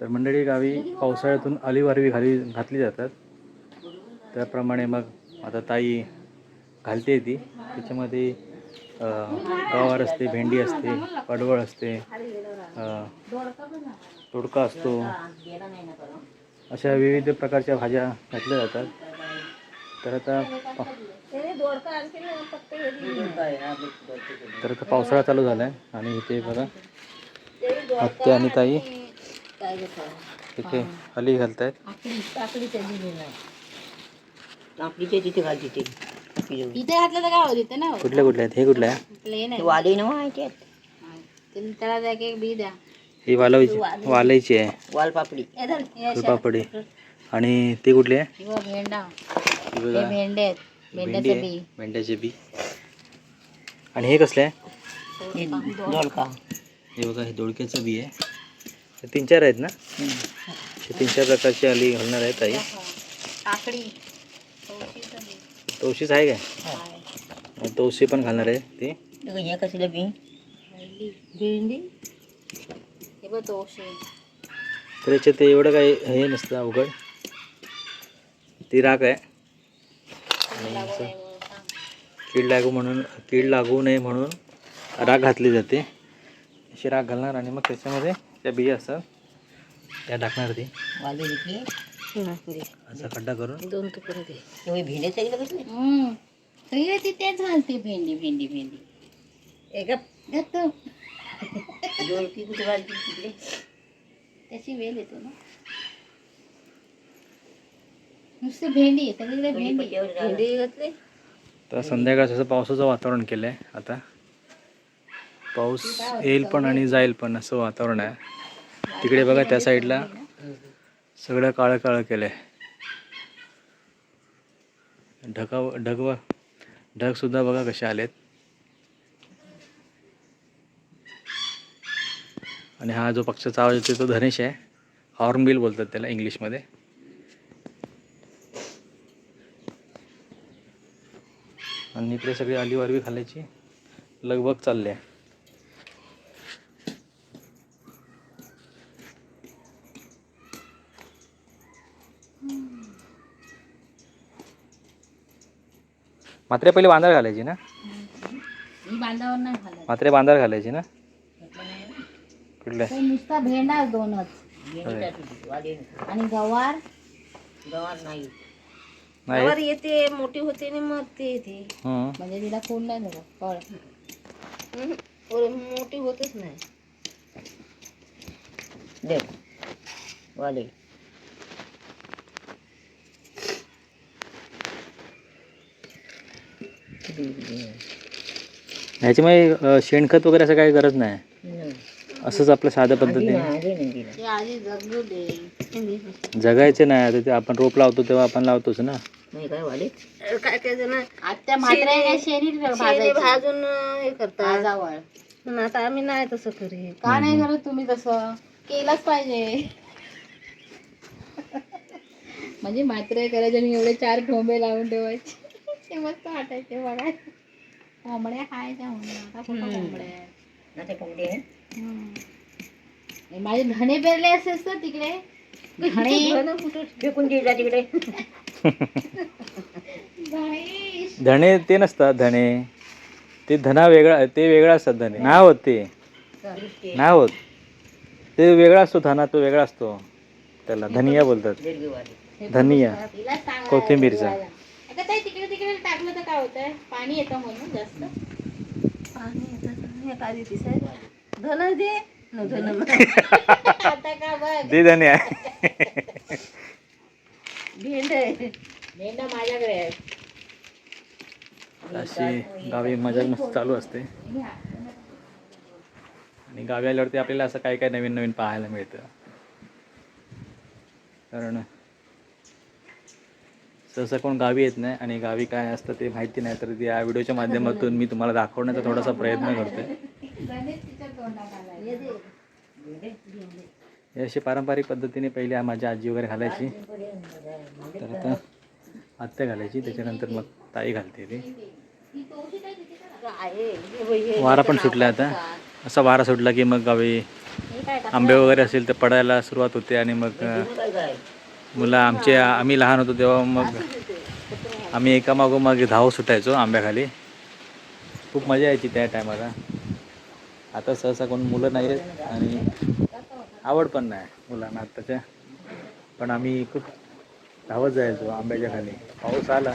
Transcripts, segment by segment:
तर मंडळी गावी पावसाळ्यातून अलिवारवी घाली घातली जातात. त्याप्रमाणे मग आता ताई घालते ती. त्याच्यामध्ये गवार असते भेंडी असते पडवळ असते तोडका असतो. अशा विविध प्रकारच्या भाज्या घातल्या जातात. तर आता पा- तर आता पावसाळा चालू झाला आहे आणि इथे बघा आत्या आणि ताई इथे अली घालतायत. तिथे घाल तिथे इथे घातलं तर काय होत ना? कुठल्या कुठल्या आहेत? हे कुठल्या? आहे वाले ना माहिती त्याला द्या एक बी द्या. ही वालवायची वालायची आहे. वाल पापडी धर, अशा. फुलपापडी. आणि ते कुठले आहे? हे भेंडा. हे आहेत भेंडी भेंड्याचं आहे. बी. भेंड्याचे बी. आणि हे कसले आहे? दोडका. हे बघा हे दोडक्याचं बी आहे. तीन चार आहेत ना? हे तीन चार प्रकारची अली घालणार आहेत ताई. तवशीच आहे काय? तवशी पण घालणार आहे ती. कसलं बी भेंडी भेंडी. हे बघ तोशे तर याच्यात ते एवढं काही हे नसतं अवघड. ती राख आहे. आणि कीड लागू म्हणून कीड लागू नये म्हणून राख घातली जाते. अशी राख घालणार आणि मग त्याच्यामध्ये त्या बिया असतात त्या टाकणार ती. वाले घेतली असा खड्डा करून. दोन तुकडे दे. तेव्हा भेंड्याचं गेलं कसलं हम्म. सगळे ती तेच घालते भेंडी भेंडी भेंडी. एका घालतो. दोडकी कुठे घालती तिकडे त्याची वेल येतो ना. नुसती भेंडी आहे सगळीकडे भेंडी भेंडी घातले तर संध्याकाळचं असं पावसाचं वातावरण केलं आहे आता. पाऊस येईल पण आणि जाईल पण असं वातावरण आहे. तिकडे बघा त्या साईडला सगळं काळं काळं केलं आहे ढगाव ढगव ढगसुद्धा बघा कसे आलेत. आणि हा जो पक्षाचा आवाज येतो तो धनेश आहे. हॉर्नबिल बोलतात त्याला इंग्लिशमध्ये. आणि इकडे सगळी अलीवारवी खाल्याची लगबग चालली आहे. मात्रे पहिले बांधार घालायची ना? मी बांधावर नाही घालत. मात्रे बांधार घालायची ना? कुठल्या तो नुसता भेंडा दोनच. वाले आणि गवार? गवार नाही नाही येते? मोठी होते आणि मग ते येते. हं. म्हणजे तिला कोण नाही मोठी होतच नाही. दे वाले ह्याच्यामुळे शेणखत वगैरे असं काही गरज नाही. असंच आपल्या साध्या पद्धतीने. ते आधी जगू दे जगायचे नाही आता ते आपण रोप लावतो तेव्हा आपण लावतोच ना. नाही काय वाले काय काय जण आत्या मात्र शेणी भाजून हे करतात. भाजावळ. पण आता आम्ही नाही तसं करीत. का नाही करत तुम्ही तसं? केलंच पाहिजे. म्हणजे मात्र करायचे आणि एवढे चार ठोंबे लावून ठेवायचे. ते मस्त वाटायचे बघा. कोंबड्या खायच्या म्हणून आता कुठं. कोंबड्या आहेत? आता कोंबडी आहे हम्म. हे माझे धणे पेरले असेच तर तिकडे. धणे कुठं फेकून दिला तिकडे? बाई, धणे ते नसतात धणे. ते धना वेगळा ते वेगळा असतात धणे. नाही होत ते. नाही होत. ते वेगळा असतो धना तो वेगळा असतो. त्याला धनिया बोलतात. धनिया. तिला सांगायला कोथिंबीरचा. ताई तिकडे तिकडे टाकलं तर काय होतंय? पाणी येतं म्हणून जास्त. धन दे. न धन आता का बघ? ते धने आहे भेंड आहे. मेंढा माझ्याकडे आहे. अशी गावी मजा मस्त चालू असते. आणि गावी आल्यावरती आपल्याला असं काय काय नवीन नवीन पाहायला मिळतं. कारण तसं कोण गावी येत नाही आणि गावी काय असतं ते माहिती नाही तर या व्हिडिओच्या माध्यमातून मी तुम्हाला दाखवण्याचा थोडासा प्रयत्न करतो हे अशी पारंपरिक पद्धतीने पहिले माझी आजी वगैरे घालायची. तर आता आत्या घालायची त्याच्यानंतर मग ताई घालते ती. वारा पण सुटला आता. असा वारा सुटला की मग गावी आंबे वगैरे असेल तर पडायला सुरुवात होते आणि मग मुलं आमचे आम्ही लहान होतो तेव्हा मग आम्ही एकामागोमागे धाव सुटायचो आंब्याखाली. खूप मजा यायची त्या टायमाला. आता सहसा कोण मुलं नाही आहेत आणि आवड पण नाही मुलांना आत्ताच्या. पण आम्ही खूप धावत जायचो आंब्याच्या खाली. पाऊस आला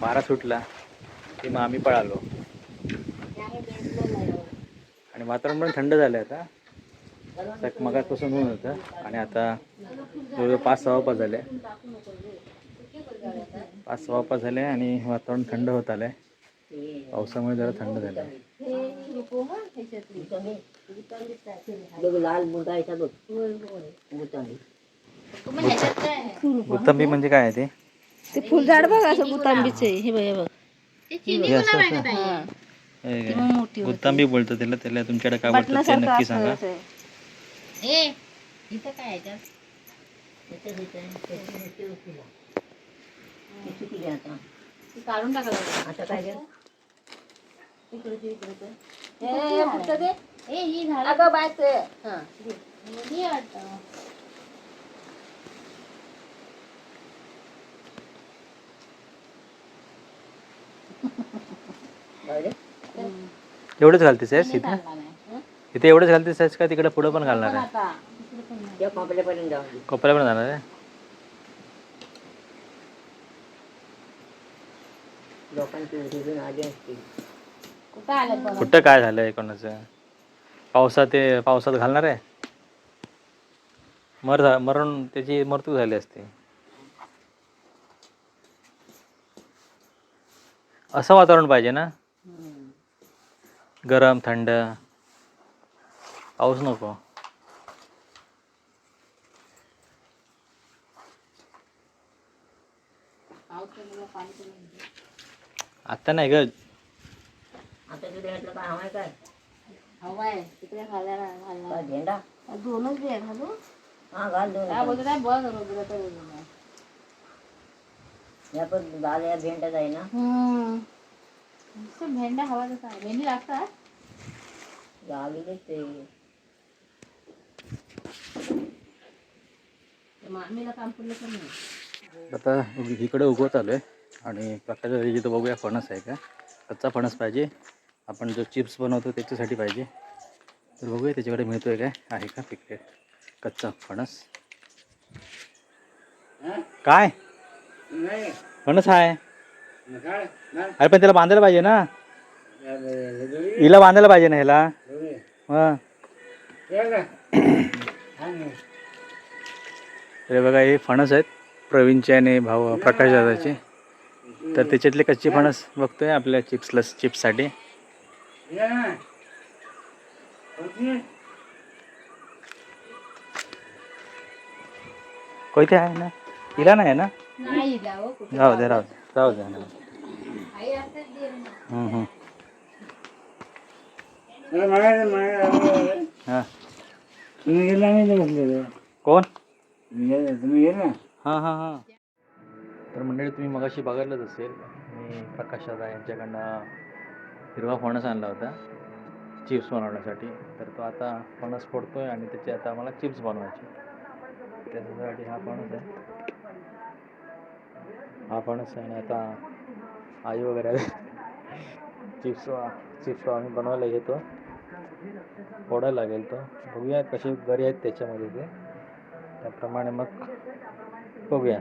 बारा सुटला की मग आम्ही पळालो. आणि वातावरण पण थंड झालं आता. सक मगापासून ऊन होतं. आणि आता जवळजवळ पाच सहा पाच झाले. पाच सहा पाच झाले आणि वातावरण थंड होत आलंय. पावसामुळे जरा थंड झालं आहे? गुत्तंबी म्हणजे काय आहे ते? ते फुलझाड बघ असं गुतांबीचे हे बघ हे आहे मोठी. गुत्तांबी बोलतो त्याला त्याला तुमच्याकडे काय बोलतात ते नक्की सांगा. ए इथं काय आहे याच्यात? ते काढून टाकलं आता काय गं? हे, हे फक्त ते ए ही झाड. अगं बाय ते. हा. ही. वाटतं. एवढंच घालतेस आहेस नाही इथे. इथे एवढंच घालतेस आहेस का तिकडे पुढं पण घालणार आहे? आता. या कॉपऱ्यापर्यंत दे. कोपऱ्या पण जाणार आहे? लोकांची उठून आली असते. कुठं आलं पण कुठं काय झालंय कोणाचं? पावसात ते पावसात घालणार आहे? मर झा- मरून त्याची मृत्यू झाली असते. असं वातावरण पाहिजे ना? गरम थंड. पाऊस नको. आता नाही ग. आता तुझ्या हातलं काय हवाय काय? हवा आहे तिकडे घालायला घालणार काय झेंडा? दोनच आहे घालू हा घाल दोन. काय बोलतो काय? बघ रोजला. या पण लाल या भेंडा जाई ना? भेंड्या हवा आहे. भेंडी लागतात? गावीलेच ते मामीला काम पडलं तर नाही आता इकडे उगवत आलो आहे आणि प्रकाशाच्या इथं बघूया फणस आहे का कच्चा फणस पाहिजे. आपण जो चिप्स बनवतो त्याच्यासाठी पाहिजे. तर बघूया त्याच्याकडे मिळतो आहे काय आहे का पिक कच्चा फणस. काय? फणस आहे. अरे पण त्याला बांधायला पाहिजे ना. हिला बांधायला पाहिजे ना ह्याला. हां हे बघा हे फणस आहेत प्रवीणचे आणि भाऊ प्रकाश दादाचे. तर त्याच्यातले कच्चे फणस बघतोय आपल्या चिप्सला चिप्ससाठी. कोयते आहे ना? हिला नाही आहे ना? कुठे राहू दे राहू दे राहू दे आई असतेच दे ना. हम्म, हम्म. हा. कोण? तुम्ही गेला हां हां हां. तर मंडळी तुम्ही मगाशी बघायलाच असेल मी प्रकाश दादा यांच्याकडनं हिरवा फणस आणला होता चिप्स बनवण्यासाठी. तर तो आता फणस फोडतो आहे आणि त्याचे आता आम्हाला चिप्स बनवायचे. त्याच्यासाठी हा फणस आहे. हा फणस आहे आणि आता आई वगैरे चिप्स चिप्स आम्ही बनवायला घेतो फोडायला लागेल तो. बघूया कसे गरी आहेत त्याच्यामध्ये ते. त्याप्रमाणे मग बघूया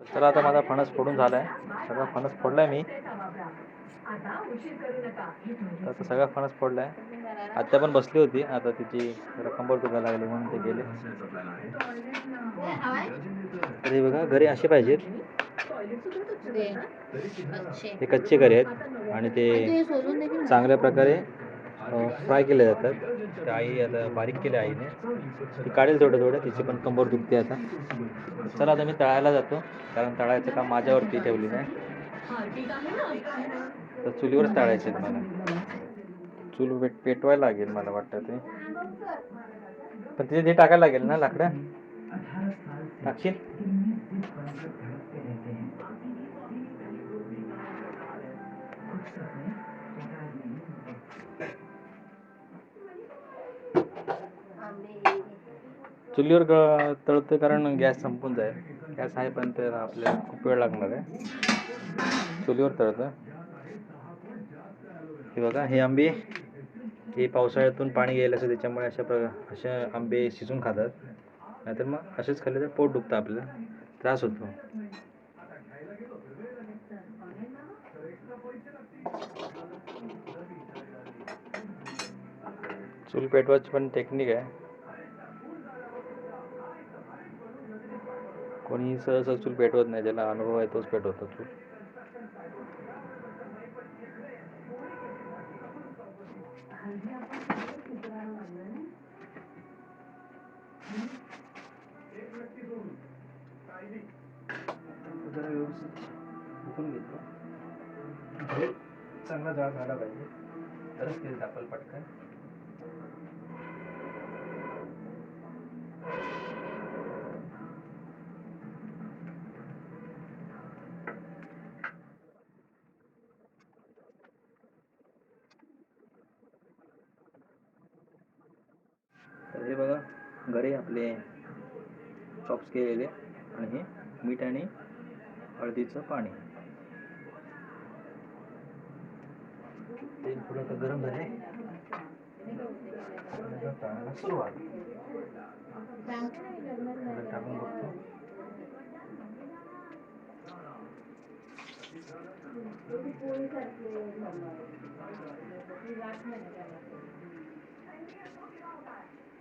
तर आता माझा फणस फोडून झाला आहे सगळा फणस फोडलाय मी. तर आता सगळा फणस फोडलाय. आत्या पण बसली होती. आता तिची रक्कम कंबर दुखायला लागली म्हणून ते गेले. तर हे बघा घरी असे पाहिजेत. ते कच्चे घरी आहेत. आणि ते चांगल्या प्रकारे फ्राय केले जातात. आई आता बारीक केली आईने. ती काढेल थोडं थोडं तिची पण कंबर दुखते आता. चला आता मी तळायला जातो. कारण तळायचं काम माझ्यावरती ठेवलेलं आहे. तर चुलीवरच तळायचे मला. चूल पेट पेटवायला लागेल मला वाटतं ते. पण तिथे ते टाकायला लागेल ना लाकडं? टाकशील? चुलीवर ग तळतं कारण गॅस संपून जाईल. गॅस आहे पण तर आपल्याला खूप वेळ लागणार आहे. चुलीवर तळतं हे बघा हे आंबे हे पावसाळ्यातून पाणी गेलं असं त्याच्यामुळे अशा प्र अशा आंबे शिजून खातात. नाहीतर मग असेच खाल्ले तर पोट दुखतं आपल्याला त्रास होतो. चूल पेटवायची पण टेक्निक आहे. कोणी सहसा चूल पेटवत नाही ज्याला अनुभव आहे तोच पेटवतो चूल. व्यवस्थित चांगला जाळ झाला पाहिजे. तरच तेल तापल पटकन तर हे बघा घरी आपले चॉप्स केलेले आणि हे मीठ आणि हळदीचं पाणी. तेल थोडं गरम झाले सुरुवात. टाकून बघतो.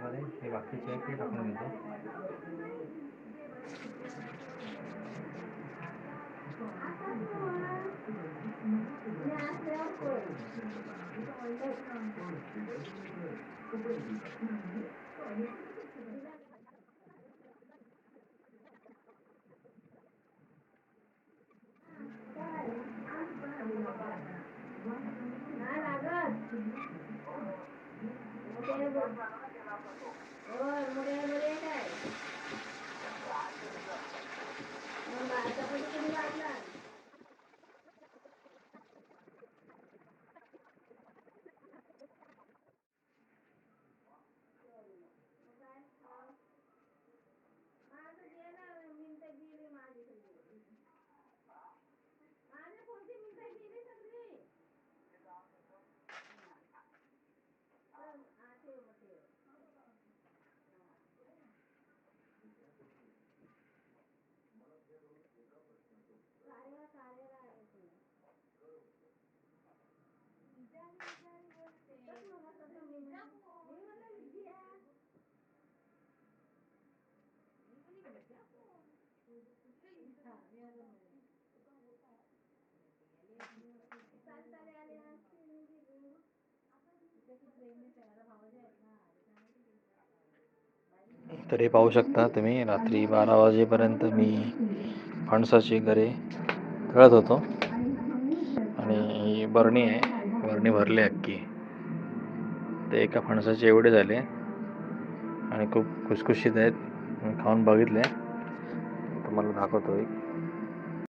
ते बघा चांगले होत आहेत तर आता मी त्यामध्ये हे बाकीचे आहे ते टाकून Ôi, mua đi, mua đi. तर हे पाहू शकता तुम्ही रात्री बारा वाजेपर्यंत मी फणसाची घरे तळत होतो. आणि ही बरणी आहे बरणी भरली अक्की ते एका फणसाचे एवढे झाले. आणि खूप खुसखुशीत आहेत. मी खाऊन बघितले. तुम्हाला दाखवतो एक.